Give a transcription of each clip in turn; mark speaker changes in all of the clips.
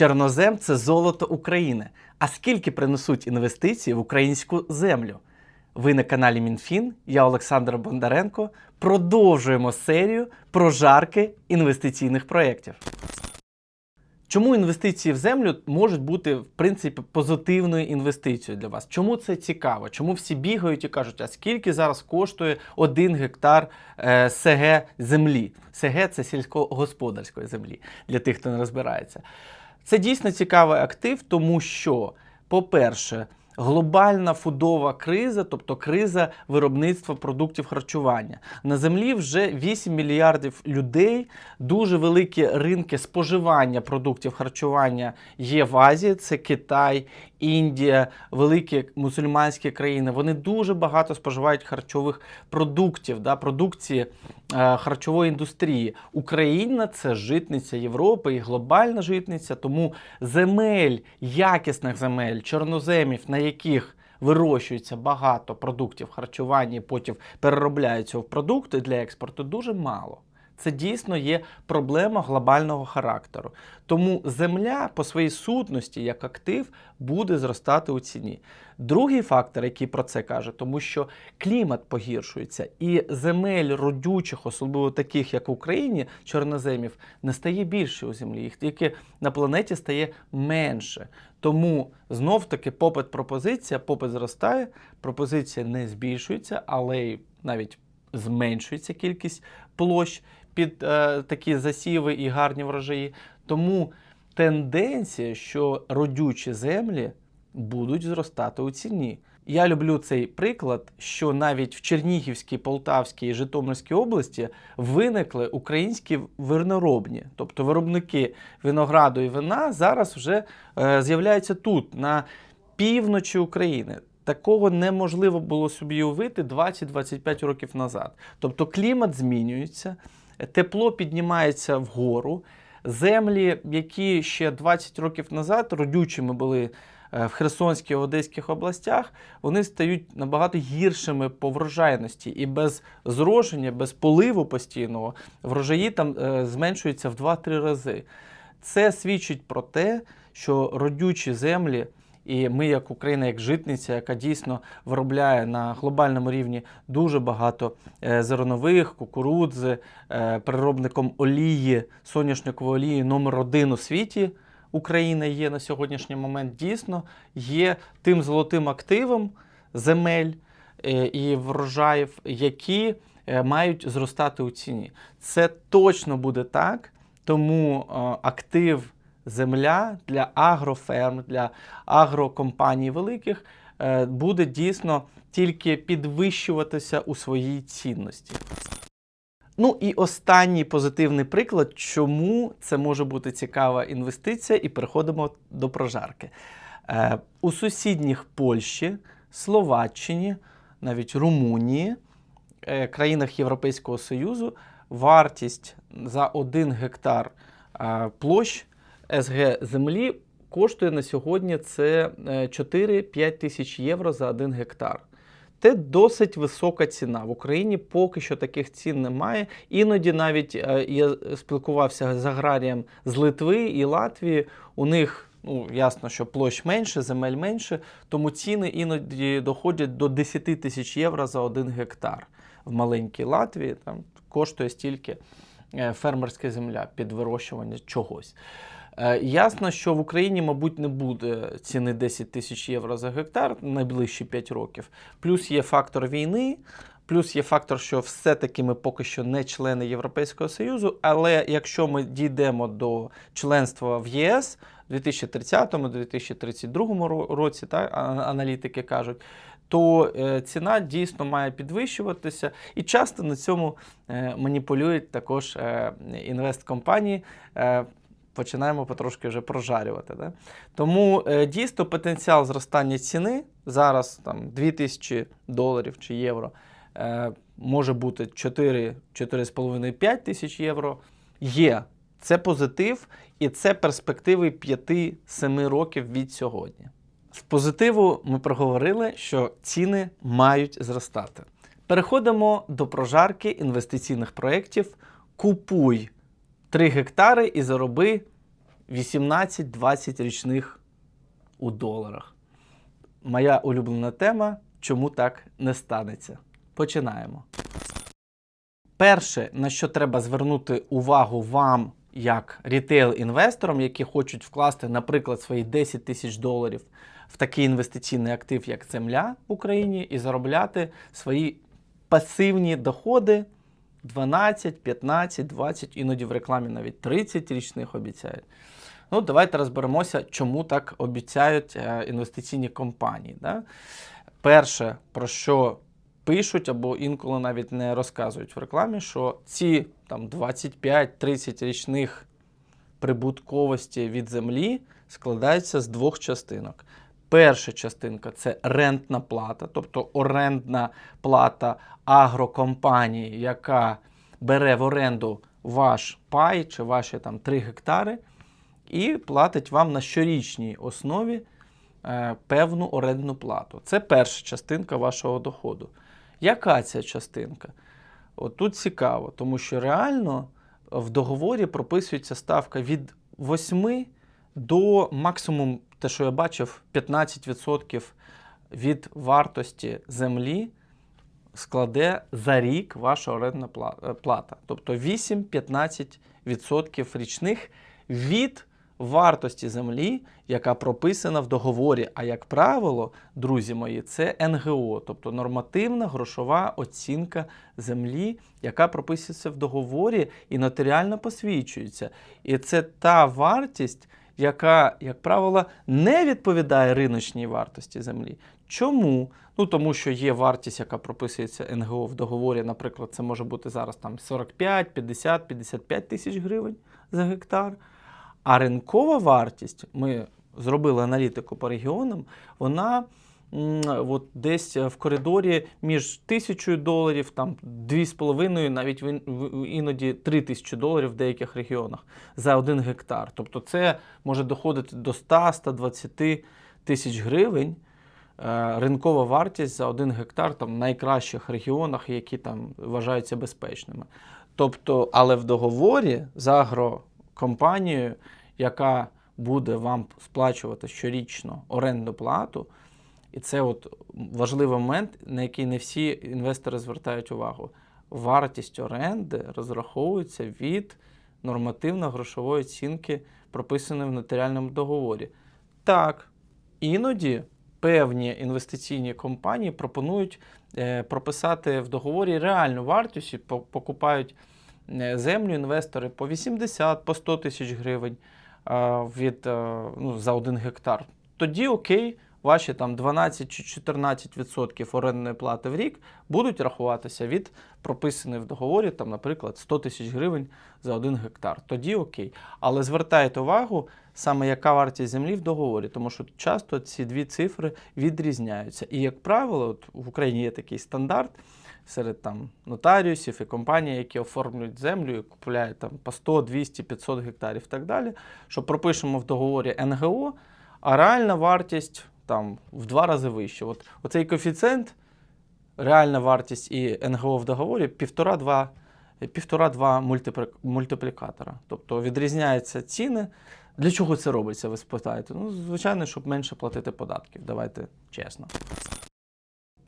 Speaker 1: Чорнозем це золото України. А скільки принесуть інвестиції в українську землю? Ви на каналі МінФін, я Олександр Бондаренко. Продовжуємо серію про жарки інвестиційних проєктів. Чому інвестиції в землю можуть бути в принципі позитивною інвестицією для вас? Чому це цікаво? Чому всі бігають і кажуть, а скільки зараз коштує один гектар е, СГ землі? СГ це сільськогосподарської землі для тих, хто не розбирається. Це дійсно цікавий актив, тому що, по-перше, глобальна фудова криза, тобто криза виробництва продуктів харчування. На землі вже 8 мільярдів людей, дуже великі ринки споживання продуктів харчування є в Азії, це Китай, Індія, великі мусульманські країни. Вони дуже багато споживають харчових продуктів, да, продукції е, харчової індустрії. Україна це житниця Європи і глобальна житниця, тому земель, якісних земель, чорноземів, на яких вирощується багато продуктів харчування, і потім переробляються в продукти для експорту, дуже мало. Це дійсно є проблема глобального характеру. Тому земля по своїй сутності як актив буде зростати у ціні. Другий фактор, який про це каже, тому що клімат погіршується, і земель родючих, особливо таких, як в Україні, чорноземів, не стає більше у землі. Їх тільки на планеті стає менше. Тому знов таки попит пропозиція, попит зростає, пропозиція не збільшується, але й навіть зменшується кількість площ під е, такі засіви і гарні врожаї. Тому тенденція, що родючі землі будуть зростати у ціні. Я люблю цей приклад, що навіть в Чернігівській, Полтавській і Житомирській області виникли українські виноробні, тобто виробники винограду і вина зараз вже е, з'являються тут, на півночі України. Такого неможливо було собі уявити 20-25 років назад. Тобто клімат змінюється, тепло піднімається вгору. Землі, які ще 20 років назад родючими були в Херсонській Одеських областях, вони стають набагато гіршими по врожайності. І без зрошення, без поливу постійного врожаї там е, зменшуються в 2-3 рази. Це свідчить про те, що родючі землі. І ми, як Україна, як житниця, яка дійсно виробляє на глобальному рівні дуже багато е, зернових, кукурудзи, е, переробником олії, соняшникової олії номер один у світі. Україна є на сьогоднішній момент дійсно є тим золотим активом земель е, і врожаїв, які е, мають зростати у ціні. Це точно буде так, тому е, актив земля для агроферм, для агрокомпаній великих буде дійсно тільки підвищуватися у своїй цінності. Ну і останній позитивний приклад, чому це може бути цікава інвестиція, і переходимо до прожарки. Е, У сусідніх Польщі, Словаччині, навіть Румунії, е, країнах Європейського Союзу вартість за один гектар е, площ СГ землі коштує на сьогодні це е, 4-5 тисяч євро за один гектар. Це досить висока ціна. В Україні поки що таких цін немає. Іноді навіть е, я спілкувався з аграрієм з Литви і Латвії. У них ну ясно, що площ менше, земель менше, тому ціни іноді доходять до 10 тисяч євро за один гектар. В маленькій Латвії там коштує стільки е, фермерська земля під вирощування чогось. Е, Ясно, що в Україні, мабуть, не буде ціни 10 тисяч євро за гектар найближчі 5 років. Плюс є фактор війни, плюс є фактор, що все-таки ми поки що не члени Європейського Союзу. Але якщо ми дійдемо до членства в ЄС у 2030-2032 році, так, аналітики кажуть. То е, ціна дійсно має підвищуватися, і часто на цьому е, маніпулюють також інвесткомпанії. Починаємо потрошки вже прожарювати. Да? Тому е, дійсно потенціал зростання ціни зараз там 2000 доларів чи євро е, може бути 4, 4,5-5 тисяч євро. Є. Це позитив, і це перспективи 5-7 років від сьогодні. З позитиву ми проговорили, що ціни мають зростати. Переходимо до прожарки інвестиційних проєктів. Купуй 3 гектари і зароби 18-20 річних у доларах. Моя улюблена тема чому так не станеться. Починаємо. Перше, на що треба звернути увагу вам, як рітейл-інвесторам, які хочуть вкласти, наприклад, свої 10 тисяч доларів в такий інвестиційний актив, як земля в Україні, і заробляти свої пасивні доходи 12, 15, 20, іноді в рекламі навіть 30 річних обіцяють. Ну, давайте розберемося, чому так обіцяють е, інвестиційні компанії. Да? Перше, про що пишуть або інколи навіть не розказують в рекламі, що ці там 25-30 річних прибутковості від землі складаються з двох частинок. Перша частинка це рентна плата, тобто орендна плата агрокомпанії, яка бере в оренду ваш пай чи ваші там 3 гектари, і платить вам на щорічній основі е, певну орендну плату. Це перша частинка вашого доходу. Яка ця частинка? От тут цікаво, тому що реально в договорі прописується ставка від 8 до максимум, те, що я бачив, 15% від вартості землі складе за рік ваша орендна е, плата. Тобто 8-15% річних від вартості землі, яка прописана в договорі. А як правило, друзі мої, це НГО, тобто нормативна грошова оцінка землі, яка прописується в договорі і нотаріально посвідчується. І це та вартість, яка, як правило, не відповідає риночній вартості землі. Чому? Ну тому що є вартість, яка прописується НГО в договорі. Наприклад, це може бути зараз там 45, 50, 55 тисяч гривень за гектар. А ринкова вартість, ми зробили аналітику по регіонам, вона от десь в коридорі між тисячою доларів, там 2,5, навіть іноді 3 тисячі доларів в деяких регіонах за один гектар. Тобто це може доходити до 100-120 тисяч гривень. е, Ринкова вартість за один гектар там в найкращих регіонах, які там вважаються безпечними. Тобто, але в договорі з агрокомпанією, яка буде вам сплачувати щорічно орендну плату, і це от важливий момент, на який не всі інвестори звертають увагу. Вартість оренди розраховується від нормативно-грошової оцінки, прописаної в нотаріальному договорі. Так, іноді певні інвестиційні компанії пропонують е, прописати в договорі реальну вартість і покупають е, землю інвестори по 80, по 100 тисяч гривень від, е, ну, за один гектар. Тоді окей, ваші там 12 чи 14% орендної плати в рік будуть рахуватися від прописаної в договорі, там, наприклад, 100 тисяч гривень за один гектар. Тоді окей. Але звертайте увагу, саме яка вартість землі в договорі, тому що часто ці дві цифри відрізняються. І, як правило, от в Україні є такий стандарт серед там нотаріусів і компаній, які оформлюють землю і купують там по 100, 200, 500 гектарів і так далі, що пропишемо в договорі НГО, а реальна вартість там в два рази вища. От оцей коефіцієнт, реальна вартість і НГО в договорі півтора-два півтора-два мультиплікатора. Тобто відрізняються ціни. Для чого це робиться, ви спитаєте? Ну, звичайно, щоб менше платити податків. Давайте чесно.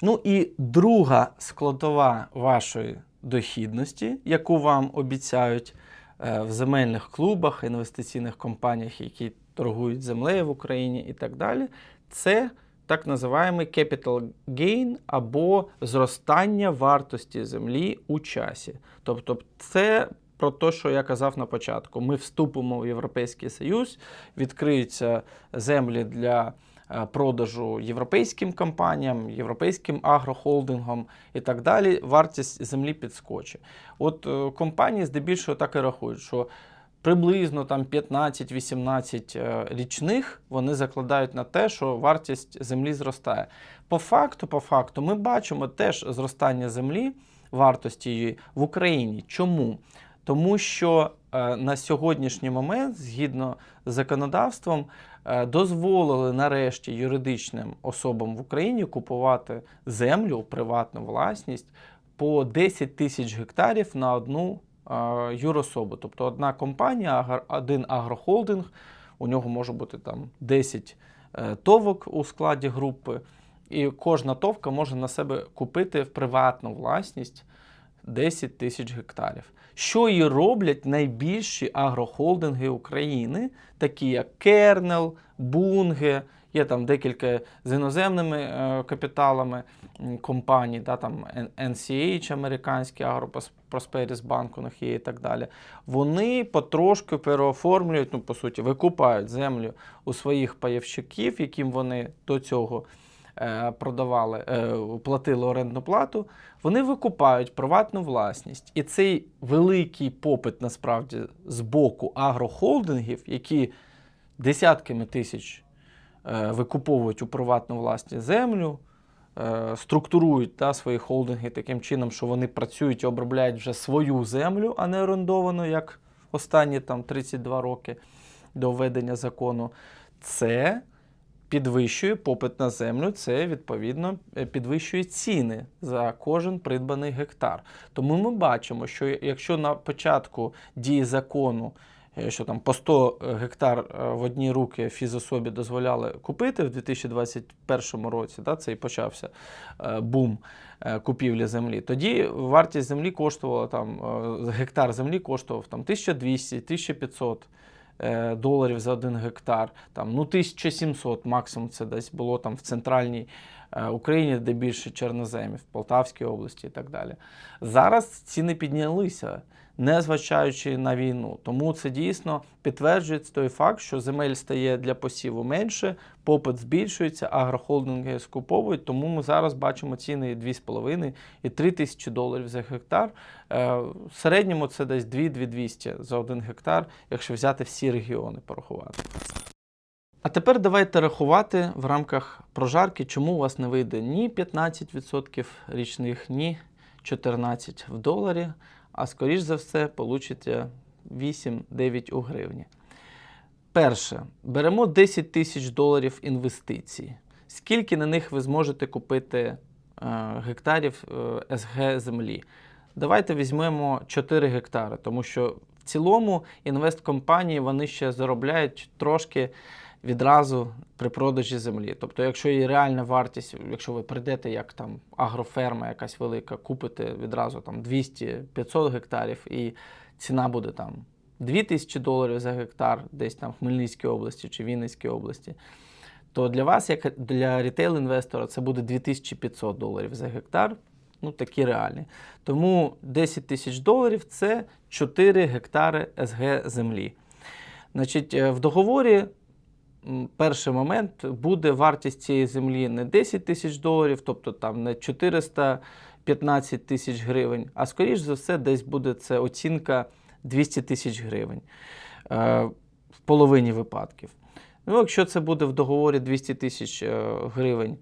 Speaker 1: Ну і друга складова вашої дохідності, яку вам обіцяють е, в земельних клубах, інвестиційних компаніях, які торгують землею в Україні і так далі, це так називаємий capital gain або зростання вартості землі у часі. Тобто, це про те, що я казав на початку. Ми вступимо в Європейський Союз, відкриються землі для е, продажу європейським компаніям, європейським агрохолдингам і так далі. Вартість землі підскочить. От е, компанії здебільшого так і рахують, що приблизно там 15-18 е, річних вони закладають на те, що вартість землі зростає. По факту, по факту, ми бачимо теж зростання землі, вартості її в Україні. Чому? Тому що е, на сьогоднішній момент, згідно з законодавством, е, дозволили нарешті юридичним особам в Україні купувати землю приватну власність по 10 тисяч гектарів на одну юрособи. Тобто одна компанія, один агрохолдинг, у нього може бути там 10 е, товок у складі групи, і кожна товка може на себе купити в приватну власність 10 тисяч гектарів. Що і роблять найбільші агрохолдинги України, такі як Кернел, Бунге, є там декілька з іноземними е, капіталами компаній, да, там NCH, американський Агропросперіс Банк у них є і так далі. Вони потрошки переоформлюють, ну по суті, викупають землю у своїх пайовщиків, яким вони до цього е, продавали, е, платили орендну плату, вони викупають приватну власність. І цей великий попит насправді з боку агрохолдингів, які десятками тисяч викуповують у приватну власність землю, е, структурують та, свої холдинги таким чином, що вони працюють і обробляють вже свою землю, а не орендовану, як останні там 32 роки до введення закону. Це підвищує попит на землю, це відповідно е, підвищує ціни за кожен придбаний гектар. Тому ми бачимо, що якщо на початку дії закону, е, що там по 100 гектар е, в одні руки фізособі дозволяли купити в 2021 році, да, це і почався е, бум е, купівлі землі. Тоді вартість землі коштувала там е, гектар землі коштував там 1200, 1500 е, доларів за один гектар. Там, ну, 1700 максимум це десь було там в центральній е, Україні, де більше чорноземів, в Полтавській області і так далі. Зараз ціни піднялися, незважаючи на війну. Тому це дійсно підтверджує той факт, що земель стає для посіву менше, попит збільшується, агрохолдинги скуповують. Тому ми зараз бачимо ціни і 2,5 і 3 тисячі доларів за гектар. Е, В середньому це десь 2-200 за один гектар, якщо взяти всі регіони порахувати. А тепер давайте рахувати в рамках прожарки, чому у вас не вийде ні 15% річних, ні 14 в доларі, а скоріш за все получите 8-9 у гривні. Перше, беремо 10 тисяч доларів інвестицій. Скільки на них ви зможете купити е, гектарів е, СГ землі? Давайте візьмемо 4 гектари, тому що в цілому інвесткомпанії вони ще заробляють трошки відразу при продажі землі. Тобто, якщо є реальна вартість, якщо ви прийдете як там агроферма якась велика, купите відразу там 200-500 гектарів, і ціна буде там 2000 доларів за гектар, десь там в Хмельницькій області чи Вінницькій області. То для вас, як для рітейл-інвестора, це буде 2500 доларів за гектар. Ну, такі реальні. Тому 10 тисяч доларів це 4 гектари СГ землі. Значить, е, в договорі перший момент буде вартість цієї землі не 10 тисяч доларів, тобто там не 415 тисяч гривень, а скоріш за все, десь буде це оцінка 200 тисяч гривень е, в половині випадків. Ну, якщо це буде в договорі 200 тисяч е, гривень,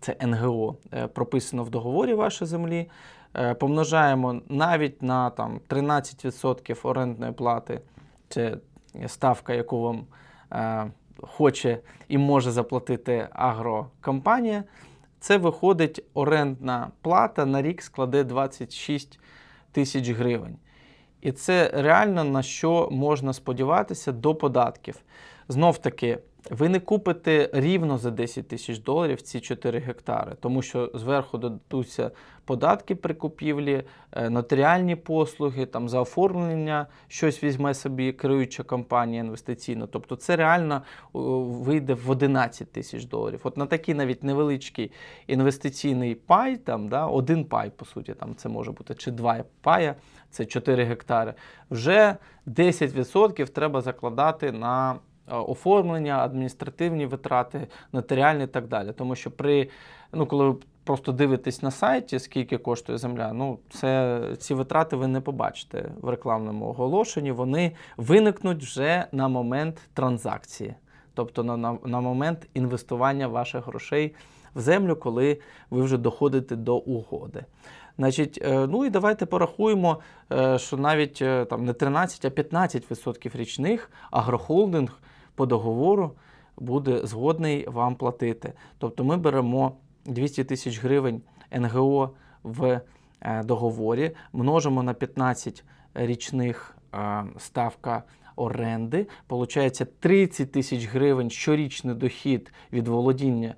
Speaker 1: це НГО, е, прописано в договорі вашої землі, е, помножаємо навіть на там, 13% орендної плати, це ставка, яку вам хоче і може заплатити агрокомпанія, це виходить орендна плата на рік складе 26 тисяч гривень. І це реально на що можна сподіватися до податків. Знов таки, ви не купите рівно за 10 тисяч доларів ці 4 гектари, тому що зверху додадуться податки при купівлі, е, нотаріальні послуги, там за оформлення щось візьме собі керуюча компанія інвестиційна. Тобто це реально вийде в 11 тисяч доларів. От на такий навіть невеличкий інвестиційний пай, там, да, один пай, по суті, там це може бути, чи два пая, це 4 гектари. Вже 10% треба закладати на оформлення, адміністративні витрати, нотаріальні і так далі. Тому що при, ну, коли ви просто дивитесь на сайті, скільки коштує земля, ну, це, ці витрати ви не побачите в рекламному оголошенні. Вони виникнуть вже на момент транзакції, тобто на, на, на момент інвестування ваших грошей в землю, коли ви вже доходите до угоди. Значить, е, ну і давайте порахуємо, е, що навіть е, там не 13, а 15% річних агрохолдинг по договору буде згодний вам платити. Тобто ми беремо 200 тисяч гривень НГО в договорі, множимо на 15 річних ставка оренди. Получається 30 тисяч гривень щорічний дохід від володіння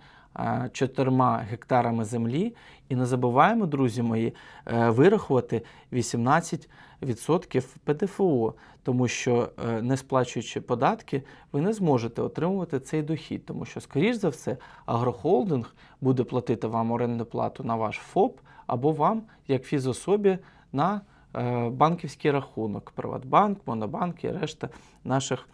Speaker 1: чотирма гектарами землі. І не забуваємо, друзі мої, е, вирахувати 18% ПДФО, тому що е, не сплачуючи податки, ви не зможете отримувати цей дохід, тому що, скоріш за все, агрохолдинг буде платити вам орендну плату на ваш ФОП або вам, як фізособі, на е, банківський рахунок, Приватбанк, Монобанк і решта наших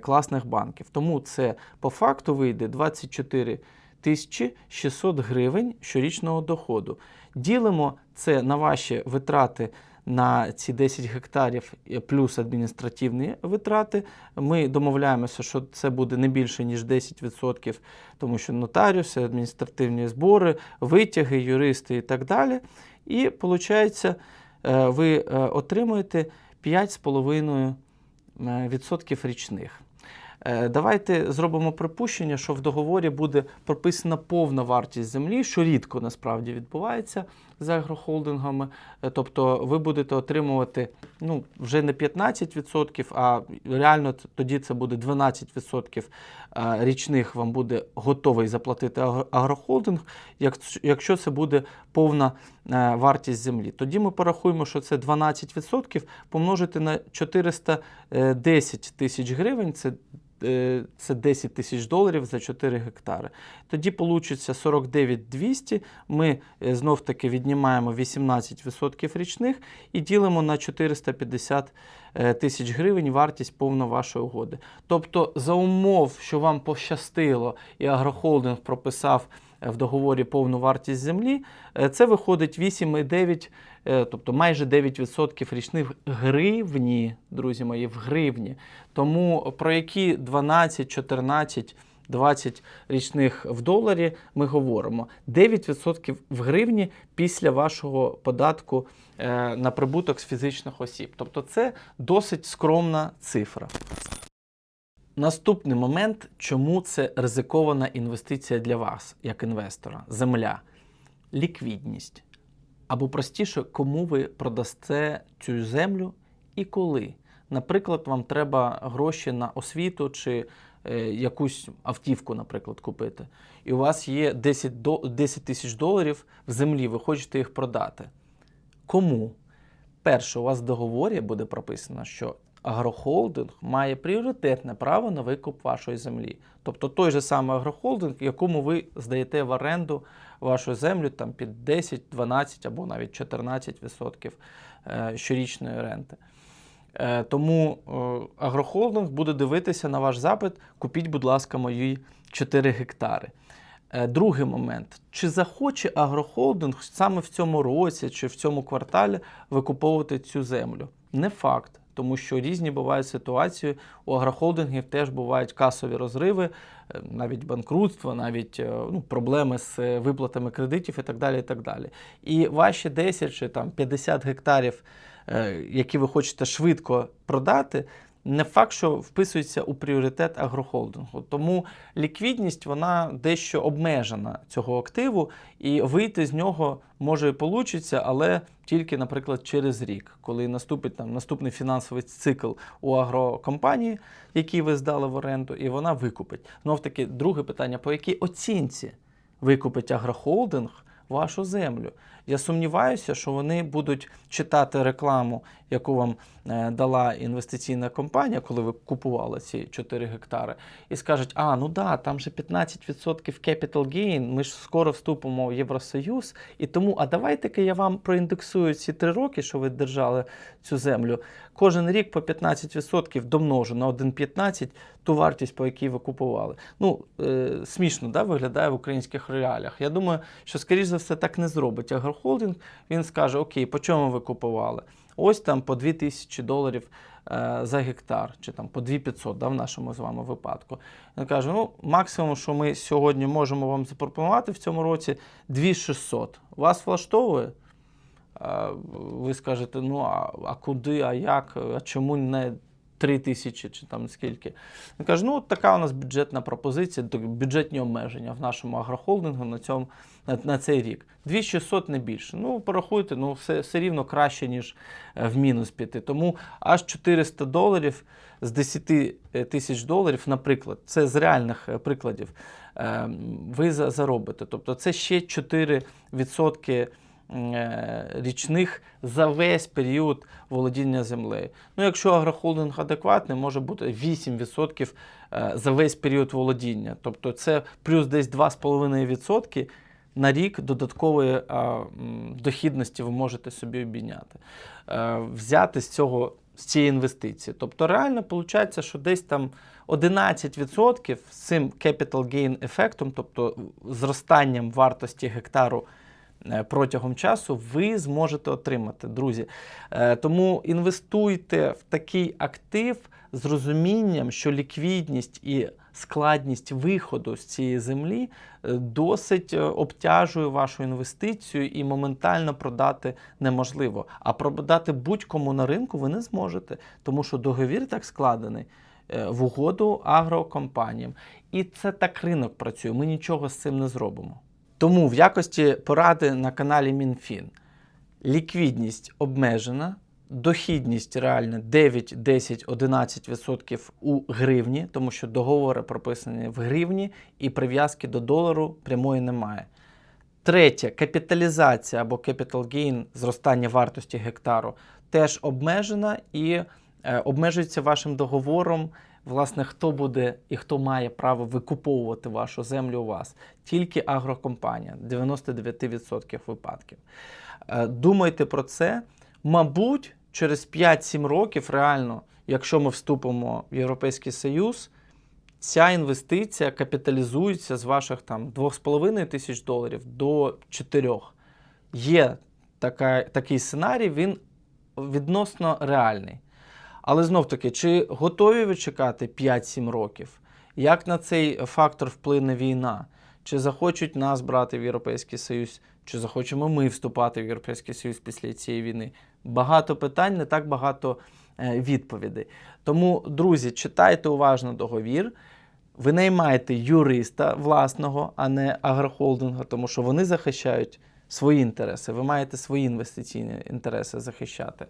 Speaker 1: класних банків. Тому це по факту вийде 24 тисячі 600 гривень щорічного доходу. Ділимо це на ваші витрати на ці 10 гектарів е, плюс адміністративні витрати. Ми домовляємося, що це буде не більше ніж 10%, тому що нотаріуси, адміністративні збори, витяги, юристи і так далі. І виходить, ви е, отримуєте 5,5% е, річних. Е, Давайте зробимо припущення, що в договорі буде прописана повна вартість землі, що рідко насправді відбувається з агрохолдингами. Е, Тобто ви будете отримувати ну, вже не 15%, а реально тоді це буде 12% е, річних вам буде готовий заплатити агрохолдинг, якщо це буде повна вартість землі. Тоді ми порахуємо, що це 12% помножити на 410 тисяч гривень. Це це 10 тисяч доларів за 4 гектари. Тоді получиться 49 200. Ми е, знов таки віднімаємо 18% річних і ділимо на 450 е, тисяч гривень вартість повно вашої угоди. Тобто, за умов, що вам пощастило і агрохолдинг прописав е, в договорі повну вартість землі, е, це виходить 8,9, е, тобто майже 9% річних гривні, друзі мої, в гривні. Тому про які 12, 14, 20 річних в доларі ми говоримо. 9% в гривні після вашого податку е, на прибуток з фізичних осіб. Тобто це досить скромна цифра. Наступний момент, чому це ризикована інвестиція для вас, як інвестора, земля, ліквідність. Або простіше, кому ви продасте цю землю і коли. Наприклад, вам треба гроші на освіту чи е, якусь автівку, наприклад, купити. І у вас є 10, до, 10 тисяч доларів в землі, ви хочете їх продати. Кому? Перше, у вас в договорі буде прописано, що агрохолдинг має пріоритетне право на викуп вашої землі. Тобто той же самий агрохолдинг, якому ви здаєте в оренду вашу землю там, під 10, 12 або навіть 14% е, щорічної ренти. Е, Тому е, агрохолдинг буде дивитися на ваш запит. Купіть, будь ласка, мої 4 гектари. Другий момент: чи захоче агрохолдинг саме в цьому році чи в цьому кварталі викуповувати цю землю? Не факт, тому що різні бувають ситуації. У агрохолдингів теж бувають касові розриви, е, навіть банкрутство, навіть е, ну, проблеми з е, виплатами кредитів і так далі. І так далі. І ваші 10 чи там 50 гектарів, які ви хочете швидко продати, не факт, що вписується у пріоритет агрохолдингу. Тому ліквідність вона дещо обмежена цього активу, і вийти з нього може і получиться, але тільки, наприклад, через рік, коли наступить там наступний фінансовий цикл у агрокомпанії, який ви здали в оренду, і вона викупить. Знов таки, друге питання: по якій оцінці викупить агрохолдинг вашу землю? Я сумніваюся, що вони будуть читати рекламу, яку вам е, дала інвестиційна компанія, коли ви купували ці 4 гектари, і скажуть: а, ну да, там же 15% capital gain, ми ж скоро вступимо в Євросоюз, і тому, а давайте-ка я вам проіндексую ці 3 роки, що ви держали цю землю. Кожен рік по 15% домножу на 1,15 ту вартість, по якій ви купували. Ну, е, смішно да, виглядає в українських реаліях. Я думаю, що, скоріш за все, так не зробить агрохолдинг. Він скаже: Окей, по чому ви купували? Ось там по 2 тисячі доларів е, за гектар, чи там по 2500 да, в нашому з вами випадку. Він каже: ну, максимум, що ми сьогодні можемо вам запропонувати в цьому році 2600. Вас влаштовує? Е, Ви скажете, ну а, а куди, а як, а чому не 3 тисячі чи там скільки. Він каже, ну така у нас бюджетна пропозиція, бюджетні обмеження в нашому агрохолдингу на, цьому, на, на цей рік. 2600 не більше. Ну, порахуйте, ну все, все рівно краще, ніж е, в мінус піти. Тому аж 400 доларів з 10 тисяч доларів, наприклад, це з реальних е, прикладів, е, ви заробите. Тобто це ще 4% е, річних за весь період володіння землею. Ну, якщо агрохолдинг адекватний, може бути 8% е, за весь період володіння. Тобто це плюс десь 2,5% на рік додаткової а, дохідності ви можете собі обійняти. Е, взяти з цього з цієї інвестиції. Тобто реально виходить, що десь там 11% з цим capital gain ефектом, тобто зростанням вартості гектару е, протягом часу, ви зможете отримати, друзі. Е, Тому інвестуйте в такий актив з розумінням, що ліквідність і складність виходу з цієї землі е, досить е, обтяжує вашу інвестицію і моментально продати неможливо. А продати будь-кому на ринку ви не зможете, тому що договір так складений е, в угоду агрокомпаніям. І це так ринок працює. Ми нічого з цим не зробимо. Тому в якості поради на каналі МінФін ліквідність обмежена, дохідність реальна 9, 10, 11% у гривні, тому що договори прописані в гривні і прив'язки до долару прямої немає. Третє, капіталізація або capital gain, зростання вартості гектару, теж обмежена і е, обмежується вашим договором. Власне, хто буде і хто має право викуповувати вашу землю у вас? Тільки агрокомпанія, 99% випадків. Е, Думайте про це. Мабуть, через 5-7 років реально, якщо ми вступимо в Європейський Союз, ця інвестиція капіталізується з ваших там 2,5 тисяч доларів до 4. Є така, такий сценарій, він відносно реальний. Але знов таки, чи готові ви чекати 5-7 років? Як на цей фактор вплине війна? Чи захочуть нас брати в Європейський Союз, чи захочемо ми вступати в Європейський Союз після цієї війни? Багато питань, не так багато е, відповідей. Тому, друзі, читайте уважно договір. Ви наймаєте юриста власного, а не агрохолдинга, тому що вони захищають свої інтереси. Ви маєте свої інвестиційні інтереси захищати.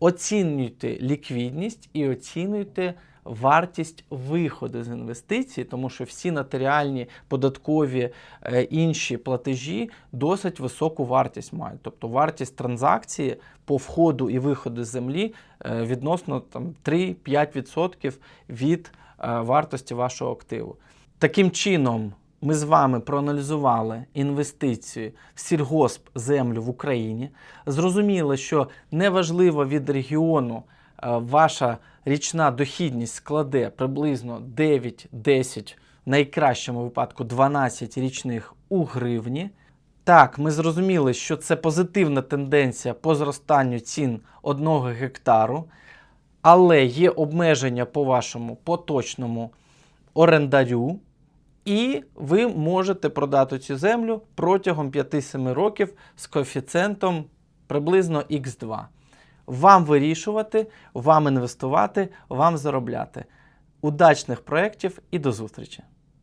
Speaker 1: Оцінюйте ліквідність і оцінюйте вартість виходу з інвестицій, тому що всі нотаріальні, податкові е, інші платежі досить високу вартість мають. Тобто вартість транзакції по входу і виходу з землі е, відносно там, 3-5% від е, вартості вашого активу. Таким чином, ми з вами проаналізували інвестиції в сільгосп землю в Україні. Зрозуміли, що неважливо від регіону е, ваша річна дохідність складе приблизно 9-10, в найкращому випадку 12 річних у гривні. Так, ми зрозуміли, що це позитивна тенденція по зростанню цін одного гектару, але є обмеження по вашому поточному орендарю, і ви можете продати цю землю протягом 5-7 років з коефіцієнтом приблизно Х2. Вам вирішувати, вам інвестувати, вам заробляти. Удачних проєктів і до зустрічі!